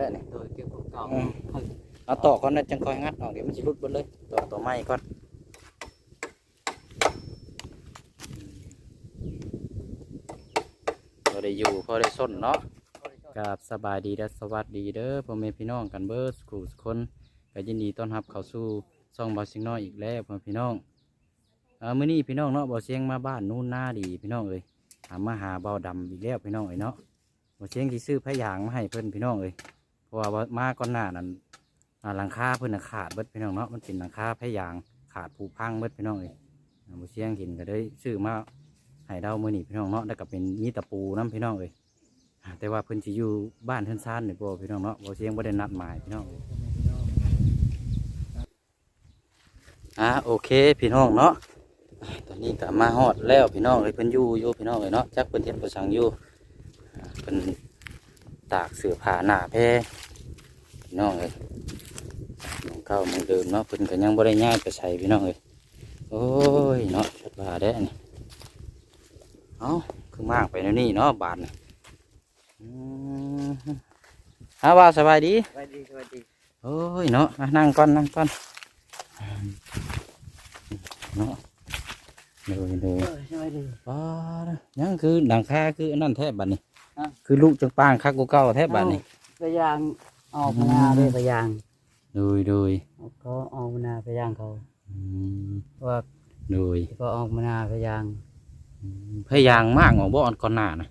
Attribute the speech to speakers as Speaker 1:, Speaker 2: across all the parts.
Speaker 1: ท้นี่
Speaker 2: โดยเก็บของเก่า
Speaker 1: อืมเอาต่อก่อนนะจังค่อยงัดออกเดี๋ยวมันสิหลุดเบดเลยต่อต่อไม้ก่อนพอได้อยู่พอได้ส้นเนาะกับสบายดีและสวัสดีเด้อพ่อแม่พี่น้องกันเบิร์สกูสคนก็ยินดีต้อนรับเข้าสู่ซ่องบอสิงน้อยอีกแล้วพ่อแม่พี่น้องเออมื้อนี้พี่น้องเนาะบอเสียงมาบ้านนู่นหน้าดีพี่น้องเอ้ยหามาหาเบาดำอีกแล้วพี่น้องเอ้ยเนาะบอเสียงที่ซื้อพะยางมาให้เพิ่นพี่น้องเอ้ยเพ ราะว่ามาก่อนหน้านั้นอ่าหลังคาเพิ่นน่ะขาดเบิดพี่น้องเนาะมันเป็นหลังคาพยางขาดผูพังเบิดพี่น้องเอ้ยบ่เสียงเห็นก็เลยซื้อมาให้เดามื้อนี้พี่น้องเนาะแล้วก็เป็นมีตะปูนํพี่น้องเอ้ยแต่ว่าเพิ่นสิอยู่บ้านเพิ่นซ่านนี่บ่พี่น้องเนาะบ่เสียงบ่ได้นัดหมายพี่น้องอ่าโอเคพี่น้องเนาะตอนนี้ก็มาฮอดแล้วพี่น้องเอ้ยเพิ่นอยู่อยู่พี่น้องเอ้ยเนาะจักเพิ่นเฮ็ดบ่สั่งอยู่เพิ่น ตากเสื้อผ้าหน้าแพรพี่น้องเอ้ยหมองเก้าหมองเดิมเนาะเพิ่นก็ยังบ่ได้ย้ายไปใส่พี่น้องเอ้ยโอ้ยเนาะชัดว่าแด้นี่เอ้าคือมากไปแล้วนี่เนาะบาทนี่อืมฮาว่าสบายดี
Speaker 2: สวัสดีสวัสดี
Speaker 1: โอ้ยเนาะอะนั่งก่อนนั่งก่อนเนาะดูดู
Speaker 2: เออสวัสดี
Speaker 1: ป้าดยังคือหลังคาคืออันนั่นแทบบัดนี้
Speaker 2: ฮะ
Speaker 1: คือลูกจังปางคักกูเก่าแทบบัดนี้
Speaker 2: ไปยางออกมานาเลยไปยาง
Speaker 1: ดูดู
Speaker 2: เขาออกมานาไปยางเขา
Speaker 1: อืม
Speaker 2: ว่า
Speaker 1: ดู
Speaker 2: ก็ออกมานาไปยาง
Speaker 1: พยายางมากของบ่อนก่อนหน้านะ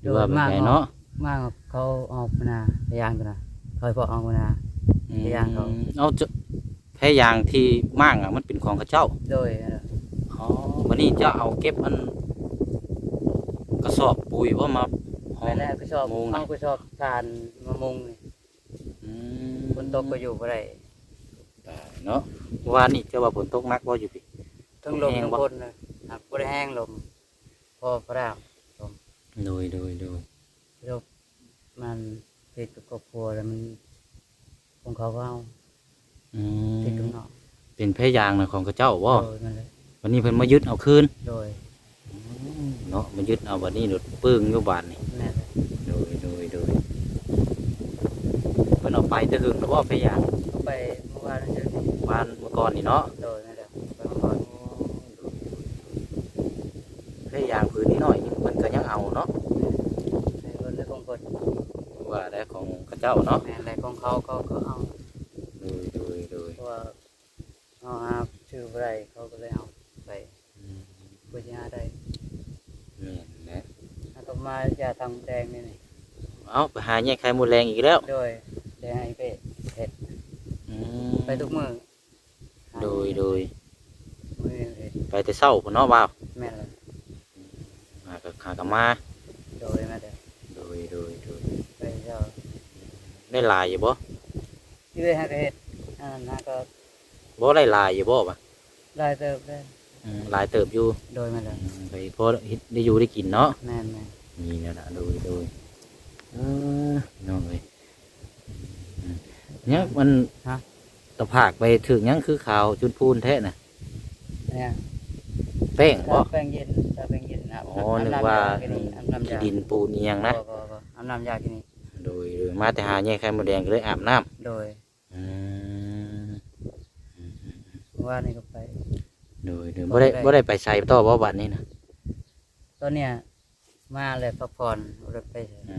Speaker 1: หรือว่าแบบไหนเนาะ
Speaker 2: มากกว่าเขาออกมานาไปยางกันนะคอยพอออกมานาพยายางเขา
Speaker 1: อืมเอาจะพยายางที่มากอะมันเป็นของข้าเจ้า
Speaker 2: โดย
Speaker 1: อ๋อวันนี้จะเอาเก็บมันกระสอบปุ๋ยว่ามา
Speaker 2: ไปแล้วก็ชอบ
Speaker 1: มุง
Speaker 2: เอาก็ชอบทานมะมุงนี่
Speaker 1: อืม
Speaker 2: ฝนตกก็อยู่บ่ได้
Speaker 1: ตายเนาะเมื่อวานนี่เจ้าว่าฝนตกหนักบ่อยู่พี่
Speaker 2: ทั้งลม
Speaker 1: แห้ง
Speaker 2: ทั้ง
Speaker 1: บ่
Speaker 2: ฝนนะหักบ่ได้แห้งลม พอพระราม
Speaker 1: โดยโดยโดย
Speaker 2: ลมมันติดกับครอบครัวแล้วมันของเขาก็เอา
Speaker 1: อื
Speaker 2: ติดกับ
Speaker 1: ม
Speaker 2: เนาะ
Speaker 1: เป็นพยางนะของข้าเจ้าบ่
Speaker 2: โดยนั่นแหละ
Speaker 1: วันนี้เพิ่นมายึดเอาคืน
Speaker 2: โดย
Speaker 1: เนาะมายึดเอาวันนี้หลุดปึ้งอยู่บานนี่
Speaker 2: นั่นแหละ
Speaker 1: โด ยโดยโดยเพิ่นเอาไปแตะหึงแล้วบ่พยาง
Speaker 2: เขาไปเมื่อวานเจอที่
Speaker 1: บ้านเมื่อก่อนนี่เนาะ
Speaker 2: โดยนั่นแหละไปเมื่อก่อน
Speaker 1: พยายามพื้นนิดหน่อยมันก็ยังเอาเนาะ
Speaker 2: ในคนและของคน
Speaker 1: ว่าได้ของข้าเจ้าเนาะ
Speaker 2: แม่อะไรของเขาเขาก็เอา
Speaker 1: โดยโดยโดย
Speaker 2: เพราะว่าเอาหาชื่ออะไรเขาก็เลยเอาไปเพื่อจะหาได้
Speaker 1: แม่นแหละ
Speaker 2: แล้วก็มาจะทำแดงนี่นี่
Speaker 1: เอาไปหาแยกไข่มดแรงอีกแล้ว
Speaker 2: โดยแดงไอเป็ดเห็ด
Speaker 1: อืม
Speaker 2: ไปทุกมือ
Speaker 1: โดยโดย
Speaker 2: มือเห็ด
Speaker 1: ไปแต่เศร้าพุ่นเนาะบ่าว
Speaker 2: แม่นเลย
Speaker 1: มากับหากับมา
Speaker 2: โดยแม่เด้อ
Speaker 1: โดยโดยโดย
Speaker 2: ไปเจ้า
Speaker 1: ได้หลายอยู่บ่
Speaker 2: ที่ได้หาก็เห็ดอันนั้นหาก็
Speaker 1: บ่ได้หลายอยู่บ่ปะ
Speaker 2: ได้เติบได้
Speaker 1: อืมหลายเติบอยู่
Speaker 2: โดยแม่เลย
Speaker 1: อืมไปพอเฮ็ดได้อยู่ได้กินเนาะ
Speaker 2: แม่นแม่น
Speaker 1: นี่นั่นล่ะโดยโดยเออ น้องเอ้ยอืมเนี่ยมัน
Speaker 2: ฮะ
Speaker 1: ตะผากไปถึงยังคือขาวจุดพูนแท้น่ะ
Speaker 2: เนี่ย
Speaker 1: แป้งบ่
Speaker 2: แป้งเย็นถ้าแป้งเย็นนะ
Speaker 1: อ๋อนึกว่า
Speaker 2: น้ำน้ำ
Speaker 1: ที่
Speaker 2: ยา
Speaker 1: ดินปูนเอียงนะ
Speaker 2: บ่บ่บ่น้ำน้ำยาที่นี่
Speaker 1: โดยโดยมาแต่หาแย่ไข่มดแดงก็เลยอาบน้
Speaker 2: โดยำ
Speaker 1: อืม
Speaker 2: ว่านี่ก็ไป
Speaker 1: โดยโดยบ่ได้บ่ได้ไปใส่ต่อบ่บัดนี้นะ
Speaker 2: ตอนเนี้ย มาเลยพักผ่อนเลยไป
Speaker 1: อื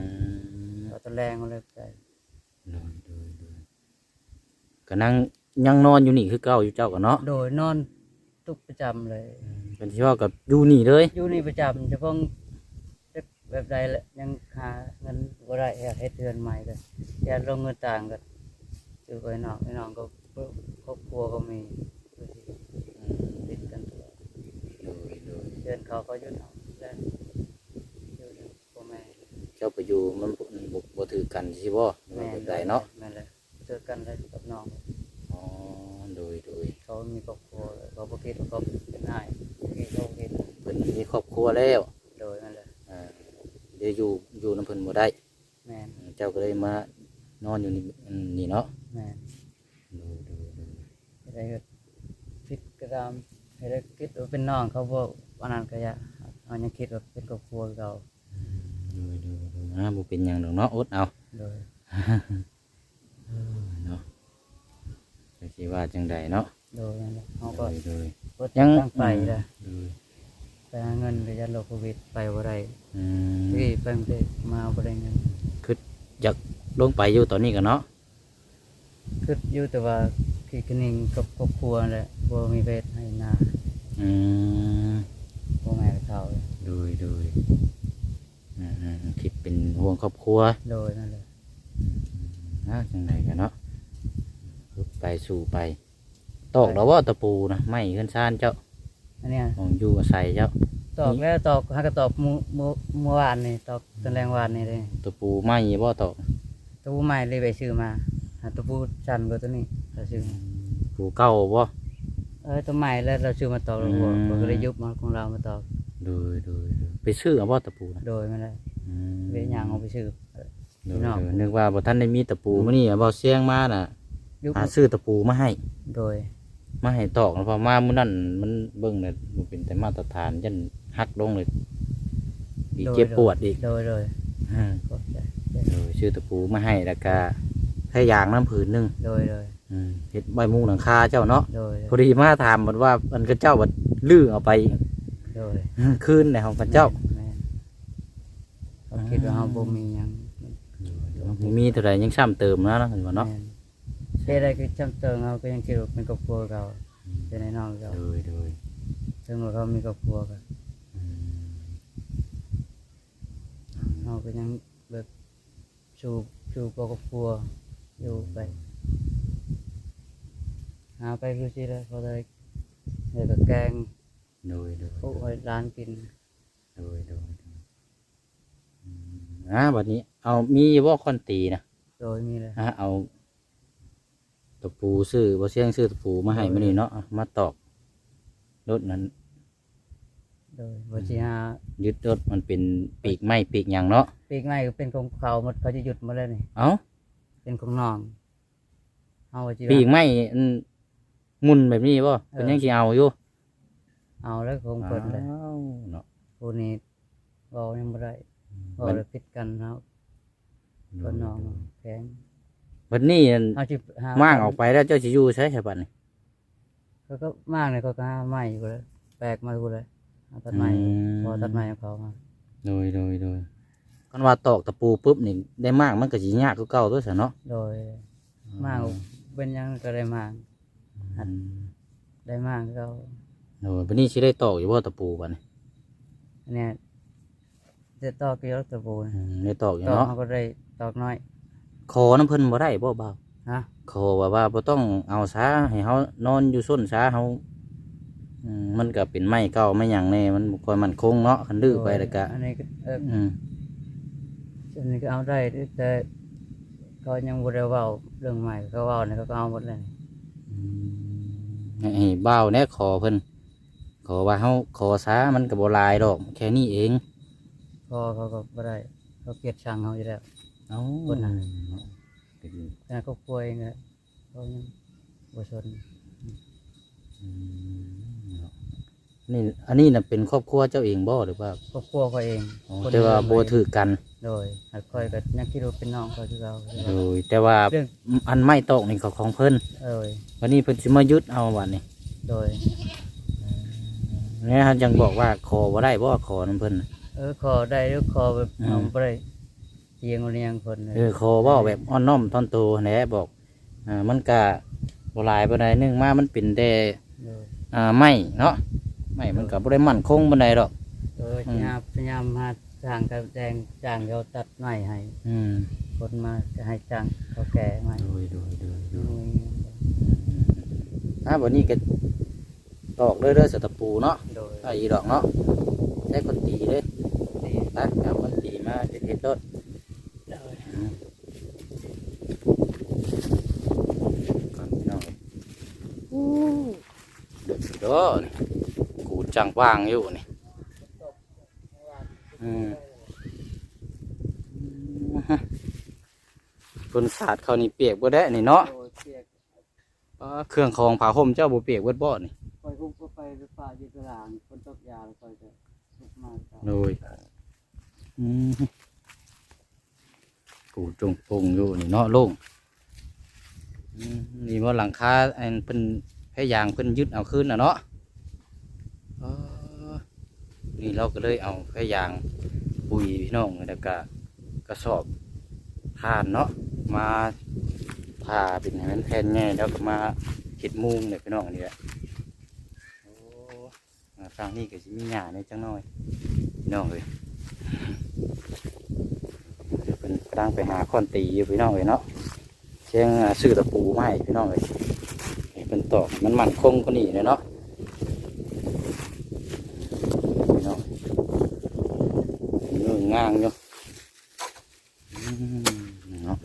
Speaker 1: ม
Speaker 2: ตอนแรงเลยไป
Speaker 1: โดยโดยโดยก็นั่งยังนอนอยู่นี่คือเก่าอยู่เจ้าก็เนาะ
Speaker 2: โดยนอนทุกประจำเลย
Speaker 1: เป็นที่ว่ากับอยู่นี่เลย
Speaker 2: อยู่นี่ประจำเฉพาะแบบใดแหละยังหาเงินบ่ได้อยากให้เดือนใหม่เลยอยากลงเงินต่างก็อยู่ไปนอกไปนอกก็ครอบครัวก็มีติดกันตลอด
Speaker 1: โดยโดย
Speaker 2: เดือนเขาก็อยุ่นเอาแล้วอยู่กับพ่อแม่
Speaker 1: เจ้าไปอยู่มันบ่บ่บ่ถือกันสิบ่
Speaker 2: แม่
Speaker 1: แบบใดเนาะ
Speaker 2: แม่นเลยเจอกันแล้วกับน้อง
Speaker 1: อ๋อโดยโดย
Speaker 2: เขามีครอบครัวเขาบ่คิดว่าเขาเป็นนายที่เขาคิด
Speaker 1: เพิ่นมีครอบครัวแล้ว
Speaker 2: โดยนั่นแหละ
Speaker 1: อ่าเดี๋ยวอยู่อยู่นํเพิ่นบ่ได้
Speaker 2: แม่น
Speaker 1: เจ้าก็เลยมานอนอยู่นี่อืมนี่เนาะ
Speaker 2: แม่น
Speaker 1: โดยโดยโดย
Speaker 2: อะไรก็คิดก็ตามอะไรคิดว่าเป็นน้องเขาบอกวันนั้นก็อยากเอายังคิดว่าเป็นครอบครัวเรา
Speaker 1: โดยโดยโดยอ่าบ่เป็นหยังดอกเนาะอดเอา
Speaker 2: โดย
Speaker 1: สิว่าจังใดเนาะ
Speaker 2: โดยนั่นแหละเขา
Speaker 1: โด
Speaker 2: ก็
Speaker 1: ยโดย
Speaker 2: รถ
Speaker 1: ยัง
Speaker 2: ตั้งไปละ
Speaker 1: โดย
Speaker 2: ไปหาเงินระยะโลกโควิดไปบ่ได้
Speaker 1: อืม
Speaker 2: ที่ไปกรุงเทพมาบ่ได้เงิน
Speaker 1: อยากลงไปอยู่ตอนนี้กันเนาะ
Speaker 2: คืออยู่แต่ว่าคือคนิ่งกับครอบครัวแหละบ่มีเวทให้นา
Speaker 1: อืม
Speaker 2: พ่อแม่เฒ่า
Speaker 1: โดยโดย คิดเป็นห่วงครอบครัว
Speaker 2: โดยนั่นแหละ
Speaker 1: นะจังใดกันเนาะคือไปสู่ไป ตอกแล้วว่าตะปูนะไม่ขึ้นซานเจ้า
Speaker 2: อันเนี้ย
Speaker 1: ของอยู่อาศัยเจ้า
Speaker 2: ตอกแล้วตอกหากระตอกมื้อมื้อเมื่อวานนี่ตอกตอนแรงวานนี่เลย
Speaker 1: ตะปูไม่บ่ตอก
Speaker 2: ตะปูใหม่เลยไปซื้อมาหาตะปูชันกว่าตัวนี้เราซื้อมา
Speaker 1: ปูเก่าบ่
Speaker 2: เออตัวใหม่แล้วเราซื้อมาตอกแล้วหัว
Speaker 1: อืม
Speaker 2: เราก็เลยยุบมาของเรามาตอก
Speaker 1: โดยโดยโดยไปซื้อเอาบ่ตะปูนะ
Speaker 2: โดยไม่ได้
Speaker 1: อืม
Speaker 2: เวียยางเอาไปซื้อ
Speaker 1: โดย
Speaker 2: พี่น้อง
Speaker 1: โดยนึกว่าบ่ท่านได้มีตะปูมื้อนี้บ่เสียงมาน่ะ
Speaker 2: ยุบ
Speaker 1: หาซื้อตะปูมาให้
Speaker 2: โดย
Speaker 1: มาให้ตอกแล้วพอมามื้อนั้นมันเบิ่งเนี่ยมันเป็นแต่มาตรฐานยันหักลงเลยอีกเจ็บปวดอีก
Speaker 2: โดยโดย
Speaker 1: อ่า
Speaker 2: ก็ใจ
Speaker 1: โดยชื่อตะปูมาให้แล้วก็ให้ยางน้ำผืนหนึง
Speaker 2: โดยโดย
Speaker 1: อืมเฮ็ดใบมุงหลังคาเจ้าเนาะ
Speaker 2: โดย
Speaker 1: พอดีมาถามมันว่ามันก็เจ้าบัดลื้อเอาไป
Speaker 2: โด ย
Speaker 1: คืนในห้องพระเจ้า
Speaker 2: แม่นเขาคิดว่าเขาบ่มีหยัง
Speaker 1: มีเท่าไหรยังซ้ำเติมนะเนาะเห็นบ่เนาะ
Speaker 2: แม่นเฮ็ดอะไรคือจำเติงเขาก็ยังคิดว่าเป็นครอบครัวเขาเป็นไอ้น้องเขา
Speaker 1: โดยโดย
Speaker 2: ถึงว่าเขามีครอบครัวกัน
Speaker 1: อืม
Speaker 2: เขาก็ยังแบบชูชูครอบครัวอยู่ไปหาไปรู้สิแล้วเขาได้เดี๋ยวก็แกง
Speaker 1: โดยโดย
Speaker 2: พวกให้ร้านกิน
Speaker 1: โดยโดยโดยอืมอ่าบัดนี้ เอามีว่าคอนตีนะ
Speaker 2: โดยมีเลย
Speaker 1: อะเอาตะปูซื้อบ่เสียงซื้อตะปูมาให้มื้อนี้เนาะอะมาตอกรถนั้น
Speaker 2: โดยวัชิหา
Speaker 1: ยึดรถมันเป็นปีกไม้ปีกหยังเนาะ
Speaker 2: ปีกไม้ก็เป็นของเขาหมดเขาจะหยุดหมาแล้วนี่
Speaker 1: เอ้า
Speaker 2: เป็นของน้องเอาวัชิ
Speaker 1: ปีกไม้อันหมุนแบบนี้บ่เป็นยังสิเอาอยู่
Speaker 2: เอาแล้วของเปิดเลย
Speaker 1: อ้าวเนาะ
Speaker 2: ผู้นี้เรายังไม่ได้เราเลยพิดกันแล้วคนน้องแข็ง
Speaker 1: บัดนี้อัน
Speaker 2: เอาจิหา
Speaker 1: ม่างออกไปแล้วเจ้าสิอยู่ใช้ฉบับนี่
Speaker 2: เขาก็มากเลยเขาก็หาไม้อยู่เลยแปลกมากูเลยเอาตัดไม้พอตัดไม้ของเขามา
Speaker 1: โดยโดยโดยคันว่าตอกตะปูปุ๊บนี่ได้มากมันก็สิยากคือเก่าตัวซะเนาะ
Speaker 2: โดยมากเป็นหยังก็ได้มาก
Speaker 1: อืม
Speaker 2: ได้มากเขา
Speaker 1: โดยบัดนี้สิได้ตอกอยู่บ่ตะปูบัดนี้
Speaker 2: อันเนี้ยจะตอกเกี่ยวกับตะปูนะ
Speaker 1: อืมได้ตอกอยู่
Speaker 2: ตอก
Speaker 1: เนาะ
Speaker 2: เขาก็ได้ตอกน้อย
Speaker 1: ขอน้ำเพิ่นบ่ได้บ่บ่าว
Speaker 2: ฮะ
Speaker 1: ขอว่าว่าบ่ต้องเอาซาให้เฮานอนอยู่ส้นซาเฮาอืมมันก็เป็นไม้เก่าไม้หยังแน่มันบ่ค่อยมั่นคงเนาะคันดื้อไปแล้วก็
Speaker 2: อันนี้ก็เออ
Speaker 1: อืม
Speaker 2: อันนี้ก็เอาได้แต่เขายังบ่ได้เว้าเรื่องใหม่เขาเว้าเนี่ยเขาก็เอาหมดเลย
Speaker 1: ให้ให้บ่าวแน่ขอเพิ่น ขอว่าเฮาขอซามันก็บ่หลายดอก แค่นี้เอง
Speaker 2: พอเขาก็บ่ได้เขาเกลียดชังเขาอยู่แล้ว
Speaker 1: เอ้า
Speaker 2: คนน่ะ
Speaker 1: เป็น
Speaker 2: แต่ครอบครัวเองเนี่ยเขายังบ่สน
Speaker 1: อืมเนาะนี่อันนี้น่ะเป็นครอบครัวเจ้าเองบ่หรือว่า
Speaker 2: ครอบครัวเขาเอง
Speaker 1: อ๋อ
Speaker 2: คน
Speaker 1: แต่ว่า
Speaker 2: เดียว
Speaker 1: บ่ถือกัน
Speaker 2: โดยหัดคอยก็ยังคิดว่าเป็นน้องเขาที่เรา
Speaker 1: โดยแต่ว่า
Speaker 2: เรื่อง
Speaker 1: อันไม้ตอกนี่ก็ของเพิ่น
Speaker 2: เอ้ย
Speaker 1: วันนี้เพิ่นสิมายึดเอาวันนี้
Speaker 2: โดย
Speaker 1: เนี่ยฮะยังบอกว่าขอบ่ได้บ่ขอนํเพิ่นน่ะ
Speaker 2: เออขอได้หรือขอแบบ
Speaker 1: อืม
Speaker 2: เอาบ่ได้เอียงเรียงคนเลย
Speaker 1: เออขอเว้าแบบอ่อนน้อมท่อนโตแหน่บอกอ่ามันก็บ่หลายปานใดหนึงมามันเป็นแต่
Speaker 2: โดย
Speaker 1: อ่าไม้เนาะไม้มันก็บ่ได้มั่นคงปานใดดอก
Speaker 2: โดยพยายามพยายามหาทางการแดงจ้างเขาตัดไม้ให้
Speaker 1: อืม
Speaker 2: คนมาจะให้จ้างเขาแก่ไม้
Speaker 1: โดยโดยโดยโดย
Speaker 2: โดย
Speaker 1: อ่าวันนี้ก็ ตอกเด้อๆสตะปูเนาะ
Speaker 2: โดย
Speaker 1: ไอ้อีดอกเนาะใช้คนตีเด้
Speaker 2: ดี
Speaker 1: ตัดเอาคนตีมาเฮ็ดรถ
Speaker 2: โดย
Speaker 1: ก่อนพี่น้องเดือดเด้อนี่กูจังว่างอยู่นี่อืมคนสาดเขานี่เปียกบ่ได้นี่เนาะ
Speaker 2: โดยเปียก
Speaker 1: อ่าเครื่องของผ้าห่มเจ้าบ่เปียกเบิดบ่นี่
Speaker 2: ค อยพุ่งไปไปป่าอยู่ตลาดคนตกยาแล้วคอยจะลุกมาจ้ะ
Speaker 1: โดยอืมกูจงปงอยู่นี่เนาะลุงอืมนี่ว่าหลังคาอันเพิ่นพยายางเพิ่นยึดเอาขึ้นน่ะเนาะอ๋อนี่เราก็เลยเอาพยายางปุ๋ยพี่น้องแล้วก็กระสอบทานเนาะมาทาเป็นให้มันแผ่นใหญ่แล้วก็มาเห็ดมุงเนี่ยพี่น้องนี่แหละโอ้ ทางนี่ก็สิมีหญ้าในจังน้อยพี่น้องเลยเดี๋ยวเพิ่นกำลังไปหาค้อนตีอยู่พี่น้องเลยเนาะเชียงซื้อตะปูมาให้พี่น้องเลยเป็นตอกมันมันคงก็นี่เลยเนาะพี่น้องเนื้องางอยู่มเนาะ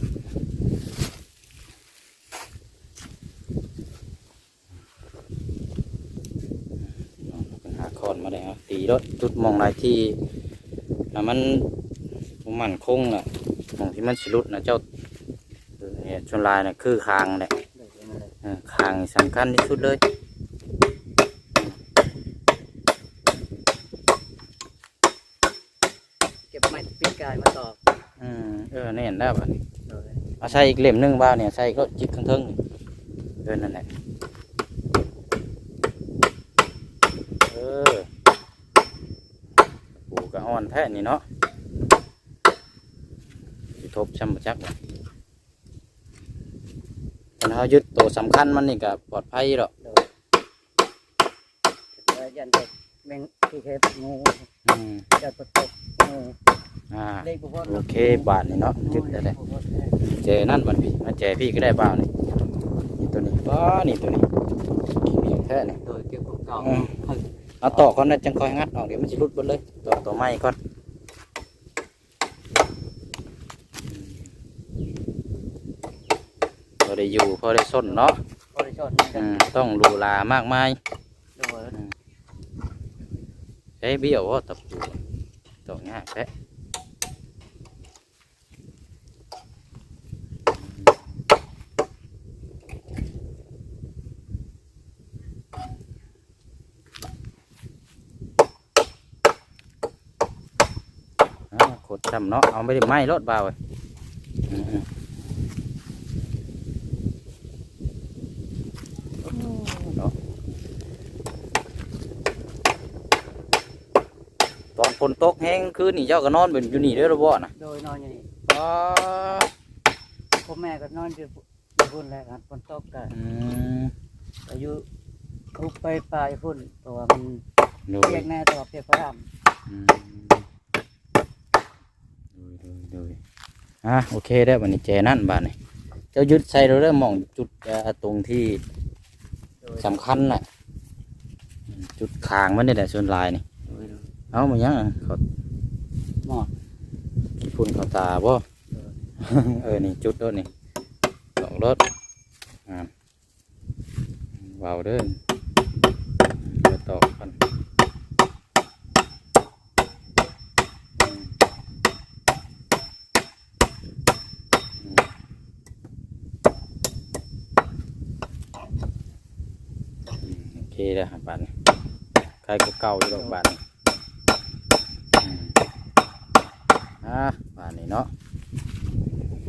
Speaker 1: พี่น้องเป็นหาคอนมาได้ครับตีรถ จุดมองหลายที่แล้วมันบ่มันคงน่ะมองที่มันสิรุดนะเจ้าเออเนี่ยชนลายน่ะคือคางเนี่ย
Speaker 2: โดยนั่นแหละ
Speaker 1: เออคางสำคัญที่สุดเลย
Speaker 2: เก็บไม้ปีกายมาต่อ
Speaker 1: อืมเออแน่นแล้วบัดนี้
Speaker 2: โดย
Speaker 1: เอาใส่อีกเล่มหนึงบ้าเนี่ยใส่ก็จิกทั้งเทิงนี่เออนั่นแหละเออปูกระอ่อนแท้นี่เนาะสิทบช้ำประจักษ์แต่เขายึดตัวสำคัญมันนี่ก็ปลอดภัยหรอก
Speaker 2: โดยแล้วยันเด็กแมงที่เคบงู
Speaker 1: อืม
Speaker 2: จะประตกงู
Speaker 1: อ่า
Speaker 2: เล็กบุพ
Speaker 1: โอเคบาทนี่เนาะยึดได้เลยเจนั่นมันพี่มาเจพี่ก็ได้บ้างนี่นี่ตัวนี้ว้านี่ตัวนี้นี่แค่นี่
Speaker 2: โดยเก็บของเก่า
Speaker 1: อืมเอาต่อก่อนนะจังคอยงัดออกเดี๋ยวมันจะรุดหมดเลยต่อต่อไม้ก่อนพอ ได้อยู่พอได้ส้นเนาะ
Speaker 2: บริชดนี่กั
Speaker 1: อื
Speaker 2: น
Speaker 1: มต้องหรูหรามากมาย
Speaker 2: โดย
Speaker 1: ใช้เบี้ยวว่าตะปูต่อยากแท้อ่าขดจำเนาะเอาไม่ได้ไหม้รถเบาเลยอืมๆเนาะ ตอนฝนตกแห้งคืนนี่เจ้าก็นอนเป็นอยู่นี่เด้อระบ่นะ
Speaker 2: โดยนอนอยู่นี่
Speaker 1: อ๋อ
Speaker 2: พ่อแม่ก็นอนอยู่อยู่พุ่นแล้วครับฝนตกกัน
Speaker 1: อืม
Speaker 2: อายุคุกไปปลายพุ่นตัวมัน
Speaker 1: ดู
Speaker 2: เปียกแน่ตัวเปียกพระราม
Speaker 1: อืมดูดูดูอะโอเคได้วันนี้แจนั่นบ้านนี่เจ้ายึดใส่เราเริ่มมองจุดเอ่อตรงที่
Speaker 2: โดย
Speaker 1: สำคัญน่ะอืมจุดคางมันนี่แหละส่วนลายนี่
Speaker 2: โดยโดย
Speaker 1: เอามายังอะเขา
Speaker 2: หมอด
Speaker 1: ขี้พุ่นเขาตาบ่เออนี่จุดรถนี่สองรถอ่าเบาเด้อเดี๋ยวตอกกันอืมอืมโอเคแล้วครับบ้านนี้ใครก็เก่าอยู่ดอกบ้านนี้อืมอะบ้านนี้ เนาะ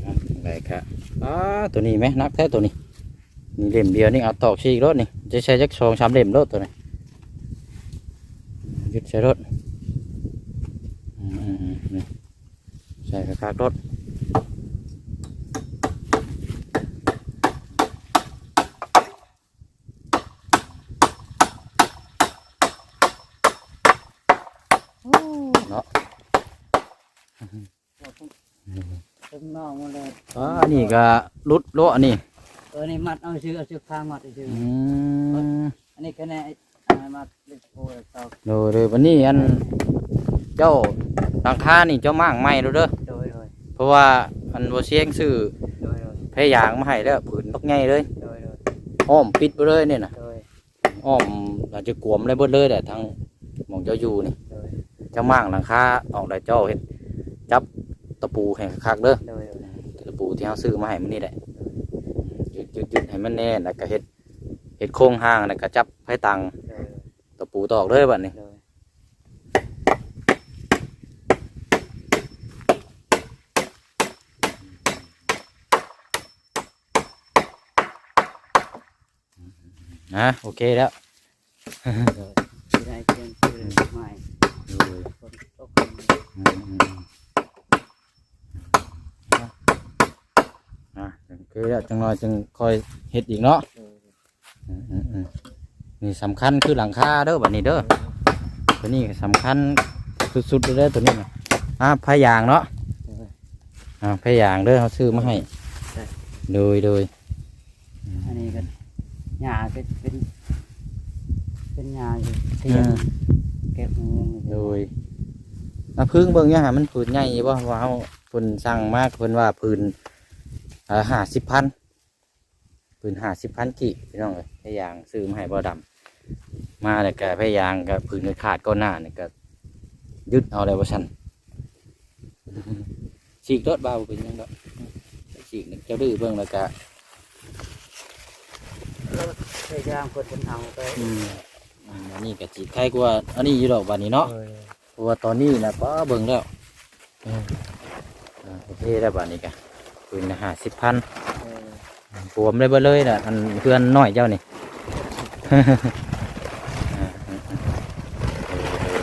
Speaker 1: อะไรครับอ่าตัวนี้ไหมนักแท้ตัวนี้นี่เล่มเดียวนี่เอาตอกชีกรถนี่จะใช้จักสองสามเล่มรถตัวนี้ยึดใช้รถอืมใส่กระคากรถเนาะ
Speaker 2: ตึง นอกหมาเลย
Speaker 1: อ่านี่ก็รุดโลอันนี้
Speaker 2: ตัวนี้มัดเอาชื่อเอาชื่อข้างมัดเอาชื่อ
Speaker 1: อืม
Speaker 2: อันนี้แค่แน่อันนั้นมัดเล็กโอ้ยเตา
Speaker 1: โดยโดยวันนี้อันเจ้าหลังคานี่เจ้ามั่งไม่รู้เด้อ
Speaker 2: โดยโดย
Speaker 1: เพราะว่าอันโบเชียงซื้อ
Speaker 2: โดยโดย
Speaker 1: พยางมาให้แล้วผืนตกใหญ่เลย
Speaker 2: โดยโดย
Speaker 1: อ้อมปิดไปเลยเนี่ยนะ
Speaker 2: โดย
Speaker 1: อ้อมอาจจะกวมเลยเบิดเลยแต่ทางหมองเจ้าอยู่นี่
Speaker 2: โดย
Speaker 1: เจ้ามั่งหลังคาออกได้เจ้าเห็ดจับ ตะปูแห่งคักๆเด้อ
Speaker 2: โดยโดย
Speaker 1: ตะปูที่เขาซื้อมาให้มันนี่แหละยึดยึดยึดให้มันแน่นแล้วก็เห็ดเห็ดโครงห้างแล้วก็จับให้ตัง
Speaker 2: โดย
Speaker 1: ตะปูตอกเลยบัดนี้
Speaker 2: โดย
Speaker 1: อนะโอเคแล้ว
Speaker 2: ที่ได้เตรียมซื้อใหม่
Speaker 1: โดย
Speaker 2: คนตก
Speaker 1: อืมอืม อืมอะโอเคแล้วจังหน่อยจึงคอยเฮ็ดอีกเนาะอืมอืมอืมนี่สำคัญคือหลังคาเด้อบัดนี้เด้อตัวนี้สำคัญสุดๆเลยเด้อตัวนี้นะอะพายางเนาะอะพายางเด้อเขาซื้อมาให้โดยโดย
Speaker 2: อันนี้ก็หญ้าเป็นเป็นเป็นหญ้าอยู่เตีย
Speaker 1: อ่าง
Speaker 2: เก็บงู
Speaker 1: โดยอะพึ่งเบิ่งเนี่ยหามันผืนใหญ่บ่ว่าเขาเพิ่นสั่งมากเพิ่นว่าผืนอ่า ห้าสิบพันผืนห้าสิบพันกี่พี่น้องเลยพายางซื้อมาให้บ่ดำมาแล้วก็พายางก็ผืนก็ขาดก้อนหน้านี่ก็ยึดเอาเลยว่าฉันฉีกรถเบาเป็นยังดอกฉีกนี่เจ้าดื้อเบิ่งแล้วก็
Speaker 2: แล้วพยายามกดเป็นเอาไป
Speaker 1: อืมอืมอันนี้ก็จีใครกว่าอันนี้อยู่ดอกวันนี้เนาะ
Speaker 2: เออ
Speaker 1: เพราะว่าตอนนี้นะป้าเบิ่งแล้วอืมอ่าโอเคแล้วบัดนี้กะ ปืนห้าสิบพัน
Speaker 2: เออ
Speaker 1: รวมเลยเบ่เลยน่ะอันเพื่อนน้อยเจ้านี่อ่าอืมอืมเออ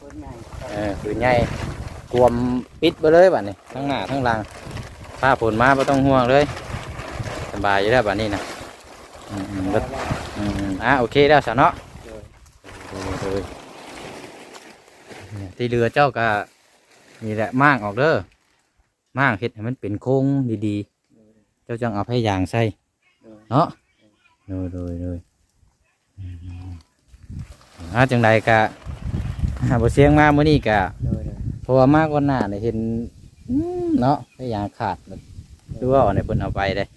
Speaker 2: คนใหญ่
Speaker 1: เออปืนใหญ่รวมปิดไปเลยบัดนี้ทั้งหน้าทั้งหลังผ้าผลมาไม่ต้องห่วงเลย สบายอยู่แล้วบัดนี้นะอืมอืมก็อืมอืมอะโอเคแล้วสาวเนาะโอ้โหเนี่ยที่เรือเจ้าก็นี่แหละม่างออกเด้อ ม่างเห็ดให้มันเป็นโค้งดีๆ เจ้าจังเอาให้ยางใส่เนาะโดยโดยโดยอืมอ่าจังใดกะหาบเสียงมาเมื่อนี้กะ
Speaker 2: โดยโดย
Speaker 1: เพราะว่ามากกว่าหน้าเนี่ยเห็นอืมเนาะให้ยางขาดหรือว่าเอาในเพิ่นเอาไปเลย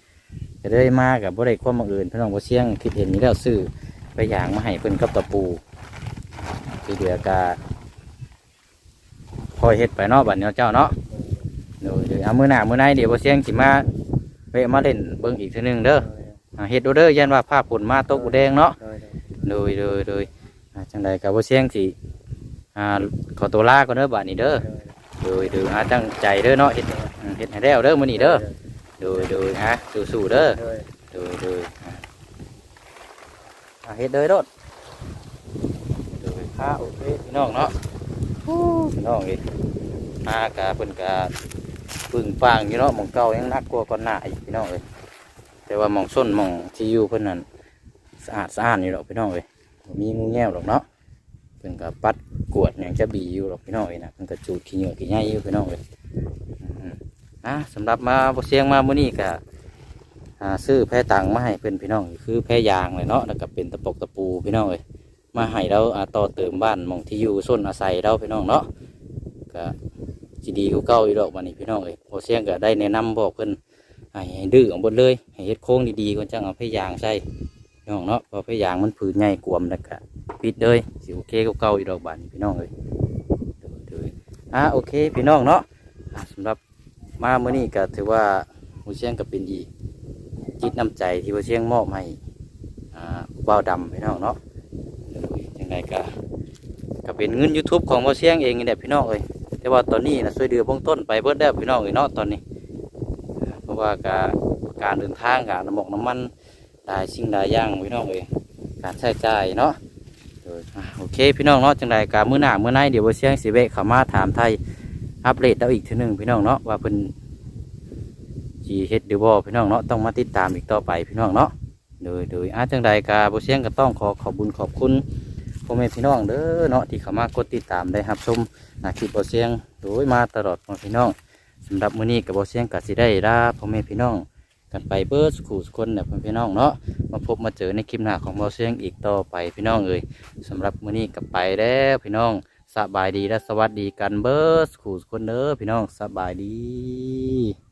Speaker 1: จะได้มากับบ่ได้ความบังเอิญพี่น้องบ่เสียงคิดเห็นนี้แล้วซื้อไปยางมาให้เพิ่นกับตะปูที่เหลือกะคอยเฮ็ดไปเนาะบัดนี้เนาะเจ้าเนาะ เดี๋ยวเดี๋ยวเอามือหน้ามือในเดี๋ยวบ่เสียงสิมาเวะมาเล่นเบิ่งอีกเทีนึงเด้ออ่าเฮ็ดโดเด้อยันว่าภาพผลมาตกอุแดงเนาะ
Speaker 2: โดยโดย
Speaker 1: โดยโดยโดยอ่าจังใดก็บ่เสียงสิอ่าขอตัวลาก่อนเด้อบัดนี้เด้อโดยโดยอ่าตั้งใจเด้อเนาะเฮ็ดอืมเฮ็ดให้แล้วเด้อมื้อนี้เด้อโดยโดยอะสู้ๆเด้อ
Speaker 2: โดย
Speaker 1: โดยโดยอะอะเฮ็ดเลยโดดโดยพาโอเคพี่น้องเนาะพี่น้องอีกมากะเพิ่นกะ ปึ่งปางอยู่เนาะหมองเก่ายังนักกว่าก่อนหน้าอีกพี่น้องเอ้ยแต่ว่าหมองส้นหมองที่อยู่เพิ่นนั่นสะอาดสะอาดอยู่ดอกพี่น้องเอ้ยบ่มีงูแง่วหรอกเนาะเพิ่นก็ปัดกวดอย่างจะบีอยู่ดอกพี่น้องเอ้ยนะเพิ่นก็จูดขี้เหงื่อขี้ใยอยู่พี่น้องเอ้ยอืมๆอะสำหรับมาบ่เสียงมามื้อนี้ก็อ่าซื้อแพรตังมาให้เพื่อนพี่น้องคือแพรยางเลยเนาะแล้วก็เป็นตะปกตะปูพี่น้องเลยมาให้เราอ่าต่อเติมบ้านหมองที่อยู่ส้นอาศัยเราพี่น้องเนาะก็ จีดีกูเก่าอีดอกวันนี้พี่น้องเลยพอเสียงก็ได้แนะนำบอกเพื่อนให้ให้ดื้อของบดเลยให้เฮ็ดโค้งดีๆก่อนจังเอาแพยางใส่พี่น้องเนาะพอแพยางมันผืนใหญ่กวมแล้วก็ปิดเลยสิโอเคกูเก่าอีดอกบานนี้พี่น้องเลยดี๋ยวๆอ่าโอเคพี่น้องเนาะอ่าสำหรับมาเมื่อนี้ก็ถือว่าหมูเชียงก็เป็นอีกจิตน้ำใจที่ว่าเชียงมอบให้อ่าบ่าวดำพี่น้องเนาะยังไดก็ก็เป็นเงิน YouTube ของบ่าวเชียงเองนี่แหละพี่น้องเอ้ย แต่ว่าตอนนี้นะช่วยเดือบ้องต้นไปเบิดแล้พี่น้องอ้ยเนาะตอนนี้ เพราะว่าการการเดินทางการน้ำมกน้ำมันได้สิ่งหลายอย่างพี่น้องเอ้ยการใช้จ่ายเนาะโอเคพี่น้องเนาะจังไดก็มื้อหน้ามื้อในเดี๋ยวเชียงสิเวขามาถามไทยอัปเดตเอาอีกทีหนึ่งพี่น้องเนาะว่าเพิ่นจีเฮ็ดหรือบ่พี่น้องเนาะต้องมาติดตามอีกต่อไปพี่น้องเนาะโดยโดยอาจังใดกาบ่เสียงก็ต้องขอขอบบุญขอบคุณ พ่อแม่พี่น้องเด้อเนาะที่เข้ามากดติดตามได้รับชมหน้าคลิปบ่เสียงโดยมาตลอดพ่อพี่น้องสำหรับมื้อนี้ก็บ่เสียงก็สิได้ลาพ่อแม่พี่น้องกันไปเบิดสุขุสุคนนะพ่อพี่น้องเนาะมาพบมาเจอในคลิปหน้าของบ่เสียงอีกต่อไปพี่น้องเอ้ยสำหรับมื้อนี้ก็ไปแล้วพี่น้องสบายดีและสวัสดีกันเบิดสุขุสุคนเด้อพี่น้องสบายดี